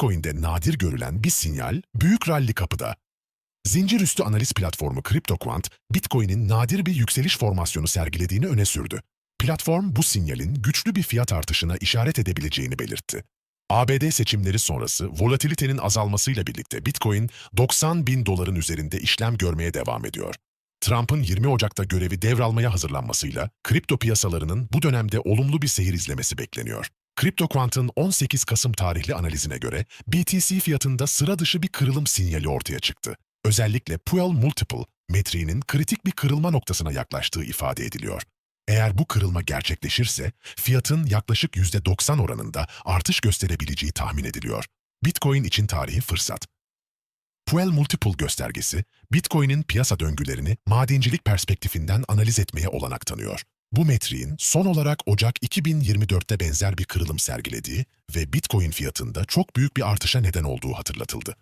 Bitcoin'de nadir görülen bir sinyal büyük ralli kapıda. Zincir üstü analiz platformu CryptoQuant, Bitcoin'in nadir bir yükseliş formasyonu sergilediğini öne sürdü. Platform bu sinyalin güçlü bir fiyat artışına işaret edebileceğini belirtti. ABD seçimleri sonrası volatilitenin azalmasıyla birlikte Bitcoin 90 bin doların üzerinde işlem görmeye devam ediyor. Trump'ın 20 Ocak'ta görevi devralmaya hazırlanmasıyla kripto piyasalarının bu dönemde olumlu bir seyir izlemesi bekleniyor. CryptoQuant'ın 18 Kasım tarihli analizine göre BTC fiyatında sıra dışı bir kırılım sinyali ortaya çıktı. Özellikle Puel Multiple metriğinin kritik bir kırılma noktasına yaklaştığı ifade ediliyor. Eğer bu kırılma gerçekleşirse fiyatın yaklaşık %90 oranında artış gösterebileceği tahmin ediliyor. Bitcoin için tarihi fırsat. Puel Multiple göstergesi, Bitcoin'in piyasa döngülerini madencilik perspektifinden analiz etmeye olanak tanıyor. Bu metriğin son olarak Ocak 2024'te benzer bir kırılım sergilediği ve Bitcoin fiyatında çok büyük bir artışa neden olduğu hatırlatıldı.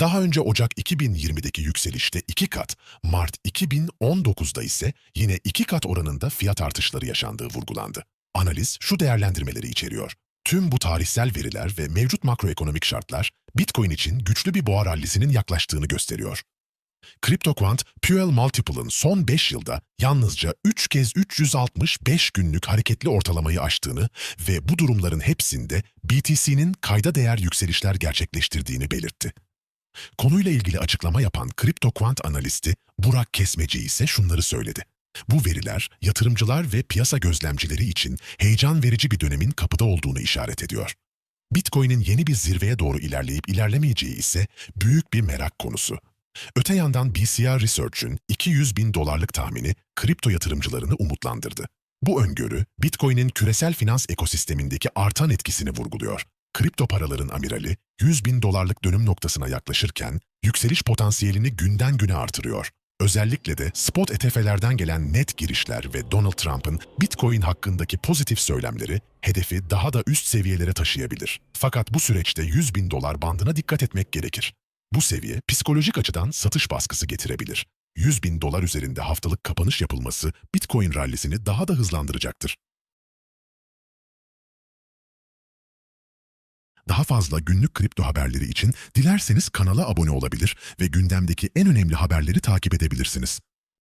Daha önce Ocak 2020'deki yükselişte 2 kat, Mart 2019'da ise yine 2 kat oranında fiyat artışları yaşandığı vurgulandı. Analiz şu değerlendirmeleri içeriyor. Tüm bu tarihsel veriler ve mevcut makroekonomik şartlar Bitcoin için güçlü bir boğa rallisinin yaklaştığını gösteriyor. CryptoQuant, Puel Multiple'ın son 5 yılda yalnızca 3 kez 365 günlük hareketli ortalamayı aştığını ve bu durumların hepsinde BTC'nin kayda değer yükselişler gerçekleştirdiğini belirtti. Konuyla ilgili açıklama yapan CryptoQuant analisti Burak Kesmeci ise şunları söyledi. Bu veriler yatırımcılar ve piyasa gözlemcileri için heyecan verici bir dönemin kapıda olduğunu işaret ediyor. Bitcoin'in yeni bir zirveye doğru ilerleyip ilerlemeyeceği ise büyük bir merak konusu. Öte yandan BCR Research'ün 200 bin dolarlık tahmini kripto yatırımcılarını umutlandırdı. Bu öngörü, Bitcoin'in küresel finans ekosistemindeki artan etkisini vurguluyor. Kripto paraların amirali 100 bin dolarlık dönüm noktasına yaklaşırken yükseliş potansiyelini günden güne artırıyor. Özellikle de spot ETF'lerden gelen net girişler ve Donald Trump'ın Bitcoin hakkındaki pozitif söylemleri hedefi daha da üst seviyelere taşıyabilir. Fakat bu süreçte 100 bin dolar bandına dikkat etmek gerekir. Bu seviye psikolojik açıdan satış baskısı getirebilir. 100 bin dolar üzerinde haftalık kapanış yapılması Bitcoin rallisini daha da hızlandıracaktır. Daha fazla günlük kripto haberleri için dilerseniz kanala abone olabilir ve gündemdeki en önemli haberleri takip edebilirsiniz.